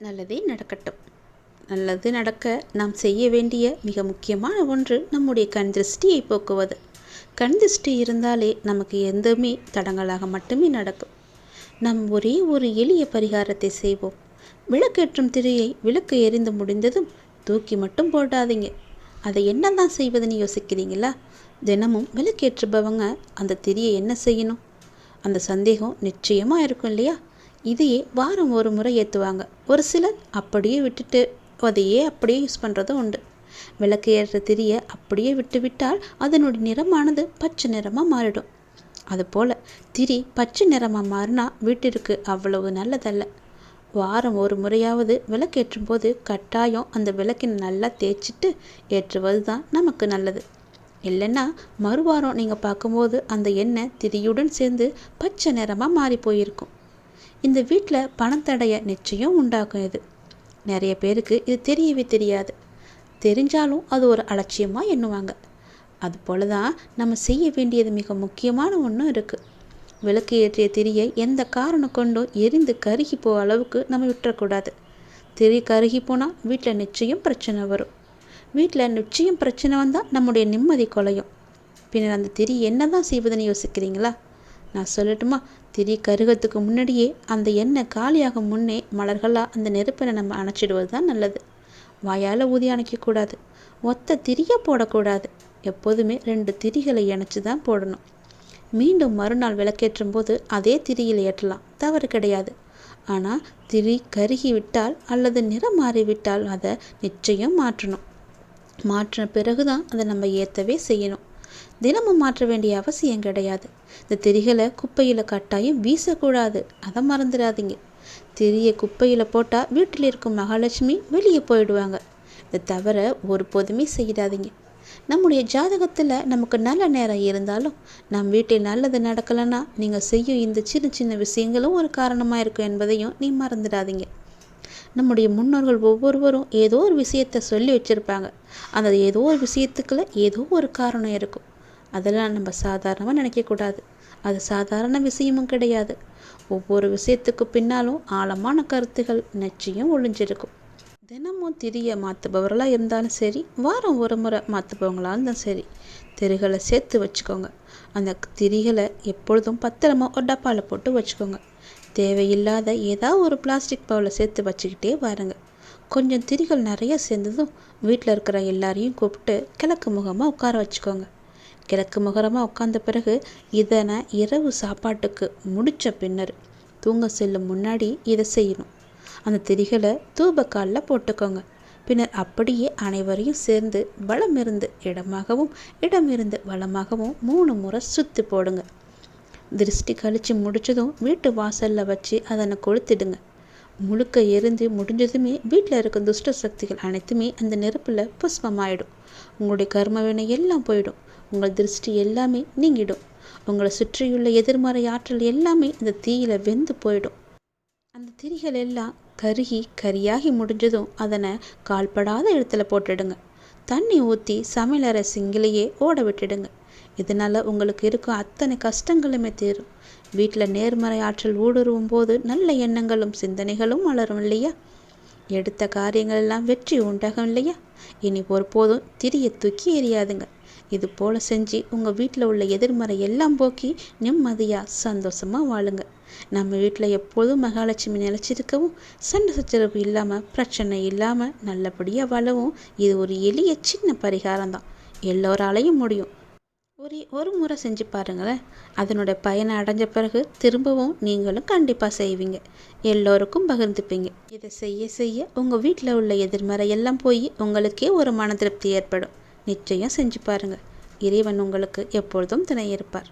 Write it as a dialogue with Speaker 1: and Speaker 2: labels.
Speaker 1: நல்லதே நடக்கட்டும். நல்லது நடக்க நாம் செய்ய வேண்டிய மிக முக்கியமான ஒன்று நம்முடைய கண் திருஷ்டியை போக்குவது. கண் திருஷ்டி இருந்தாலே நமக்கு எதுவுமே தடங்களாக மட்டுமே நடக்கும். நாம் ஒரே ஒரு எளிய பரிகாரத்தை செய்வோம். விளக்கேற்றும் திரையை விளக்கு எரிந்து முடிந்ததும் தூக்கி மட்டும் போடாதீங்க. அதை என்ன தான் செய்வதுன்னு யோசிக்கிறீங்களா? தினமும் விளக்கேற்றுபவங்க அந்த திரியை என்ன செய்யணும்? அந்த சந்தேகம் நிச்சயமாக இருக்கும் இல்லையா? இதையே வாரம் ஒரு முறை ஏற்றுவாங்க ஒரு சிலர் அப்படியே விட்டுட்டு அதையே அப்படியே யூஸ் பண்ணுறதும் உண்டு. விளக்கு ஏற்ற திரியை அப்படியே விட்டு விட்டால் அதனுடைய நிறமானது பச்சை நிறமாக மாறிடும். அதுபோல் திரி பச்சை நிறமாக மாறினா வீட்டிற்கு அவ்வளவு நல்லதல்ல. வாரம் ஒரு முறையாவது விளக்கேற்றும் போது கட்டாயம் அந்த விளக்கினை நல்லா தேய்ச்சிட்டு ஏற்றுவது தான் நமக்கு நல்லது. இல்லைன்னா மறுவாரம் நீங்கள் பார்க்கும்போது அந்த எண்ணெய் திரியுடன் சேர்ந்து பச்சை நிறமாக மாறி போயிருக்கும். இந்த வீட்டில் பணத்தடைய நிச்சயம் உண்டாக்கும் இது. நிறைய பேருக்கு இது தெரியவே தெரியாது. தெரிஞ்சாலும் அது ஒரு அலட்சியமாக எண்ணுவாங்க. அதுபோல தான் நம்ம செய்ய வேண்டியது மிக முக்கியமான ஒன்றும் இருக்குது விளக்கு ஏற்றிய திரியை எந்த காரணம் கொண்டும் எரிந்து கருகி போ அளவுக்கு நம்ம விட்டுறக்கூடாது. திரி கருகி போனால் வீட்டில் நிச்சயம் பிரச்சனை வரும். வீட்டில் நிச்சயம் பிரச்சனை வந்தால் நம்முடைய நிம்மதி குலையும். பின்னர் அந்த திரி என்ன தான் செய்வதுன்னு யோசிக்கிறீங்களா? நான் சொல்லட்டுமா? திரி கருகத்துக்கு முன்னாடியே அந்த எண்ணெய் காலியாகும் முன்னே மலர்களாக அந்த நெருப்பினை நம்ம அணைச்சிடுவது தான் நல்லது. வாயால் ஊதி அணைக்கக்கூடாது. ஒத்த திரியை போடக்கூடாது. எப்போதுமே ரெண்டு திரிகளை இணைச்சி தான் போடணும். மீண்டும் மறுநாள் விளக்கேற்றும் போது அதே திரியில் ஏற்றலாம். தவறு கிடையாது. ஆனால் திரி கருகி விட்டால் அல்லது நிறம் மாறிவிட்டால் அதை நிச்சயம் மாற்றணும். மாற்றின பிறகு தான் அதை நம்ம ஏற்றவே செய்யணும். தினமும் மாற்ற வேண்டிய அவசியம் கிடையாது. இந்த திரிகளை குப்பையில் கட்டாயம் வீசக்கூடாது. அதை மறந்துடாதீங்க. திரியை குப்பையில் போட்டால் வீட்டில் இருக்கும் மகாலட்சுமி வெளியே போயிடுவாங்க. இதை தவிர ஒருபோதுமே செய்யிடாதீங்க நம்முடைய ஜாதகத்தில் நமக்கு நல்ல நேரம் இருந்தாலும் நம் வீட்டில் நல்லது நடக்கலைன்னா நீங்கள் செய்யும் இந்த சின்ன சின்ன விஷயங்களும் ஒரு காரணமாக இருக்கும் என்பதையும் நீ மறந்துடாதீங்க. நம்முடைய முன்னோர்கள் ஒவ்வொருவரும் ஏதோ ஒரு விஷயத்த சொல்லி வச்சுருப்பாங்க. அந்த ஏதோ ஒரு விஷயத்துக்குள்ள ஏதோ ஒரு காரணம் இருக்கும். அதெல்லாம் நம்ம சாதாரணமாக நினைக்கக்கூடாது அது சாதாரண விஷயமும் கிடையாது. ஒவ்வொரு விஷயத்துக்கு பின்னாலும் ஆழமான கருத்துகள் நிச்சயம் ஒளிஞ்சிருக்கும். தினமும் திரியை மாற்றுபவர்களாக இருந்தாலும் சரி வாரம் ஒரு முறை மாற்றுபவங்களாக இருந்தாலும் சரி திரிகளை சேர்த்து வச்சுக்கோங்க. அந்த திரிகளை எப்பொழுதும் பத்திரமா ஒரு டப்பாவில் போட்டு வச்சுக்கோங்க. தேவையில்லாத ஏதாவது ஒரு பிளாஸ்டிக் பவுலில் சேர்த்து வச்சுக்கிட்டே வாருங்க. கொஞ்சம் திரிகள் நிறைய சேர்ந்ததும் வீட்டில் இருக்கிற எல்லாரையும் கூப்பிட்டு கிழக்கு முகமாக உட்கார வச்சுக்கோங்க. கிழக்கு முகரமாக உட்காந்த பிறகு இதனை இரவு சாப்பாட்டுக்கு முடித்த பின்னர் தூங்க செல்லும் முன்னாடி இதை செய்யணும். அந்த திரிகளை தூபக்காலில் போட்டுக்கோங்க. பின்னர் அப்படியே அனைவரையும் சேர்ந்து வளமிருந்து இடமாகவும் இடமிருந்து வளமாகவும் மூணு முறை சுற்றி போடுங்க. திருஷ்டி கழித்து முடித்ததும் வீட்டு வாசலில் வச்சு அதனை கொளுத்திடுங்க. முழுக்க எரிந்து முடிஞ்சதுமே வீட்டில் இருக்க துஷ்ட சக்திகள் அனைத்துமே அந்த நெருப்பில் புஷ்பமாயிடும். உங்களுடைய கர்மவினை எல்லாம் போயிடும். உங்கள் திருஷ்டி எல்லாமே நீங்கிடும். உங்களை சுற்றியுள்ள எதிர்மறை ஆற்றல் எல்லாமே இந்த தீயில வெந்து போயிடும். அந்த திரிகள் எல்லாம் கருகி கரியாகி முடிஞ்சதும் அதனை கால்படாத இடத்துல போட்டுடுங்க. தண்ணி ஊற்றி சமையலறை சிங்கிலேயே ஓட விட்டுடுங்க. இதனால் உங்களுக்கு இருக்கும் அத்தனை கஷ்டங்களுமே தீரும். வீட்டில் நேர்மறை ஆற்றல் ஊடுருவும் போது நல்ல எண்ணங்களும் சிந்தனைகளும் வளரும் இல்லையா? எடுத்த காரியங்கள் எல்லாம் வெற்றி உண்டாகும் இல்லையா? இனி ஒருபோதும் திரியை தூக்கி எறியாதுங்க. இது போல் செஞ்சு உங்கள் வீட்டில் உள்ள எதிர்மறை எல்லாம் போக்கி நிம்மதியாக சந்தோஷமாக வாழுங்க. நம்ம வீட்டில் எப்போதும் மகாலட்சுமி நிலச்சிருக்கவும் சண்டை சச்சரவு இல்லாமல் பிரச்சனை இல்லாமல் நல்லபடியாக வாழவும் இது ஒரு எளிய சின்ன பரிகாரம் தான் எல்லோராலையும் முடியும். ஒரு ஒரு முறை செஞ்சு பாருங்களேன். அதனோட பயனை அடைஞ்ச பிறகு திரும்பவும் நீங்களும் கண்டிப்பாக செய்வீங்க. எல்லோருக்கும் பகிர்ந்துப்பீங்க. இதை செய்ய செய்ய உங்கள் வீட்டில் உள்ள எதிர்மறை எல்லாம் போய் உங்களுக்கே ஒரு மன திருப்தி ஏற்படும். நிச்சயம் செஞ்சு பாருங்கள் இறைவன் உங்களுக்கு எப்பொழுதும் துணை இருப்பார்.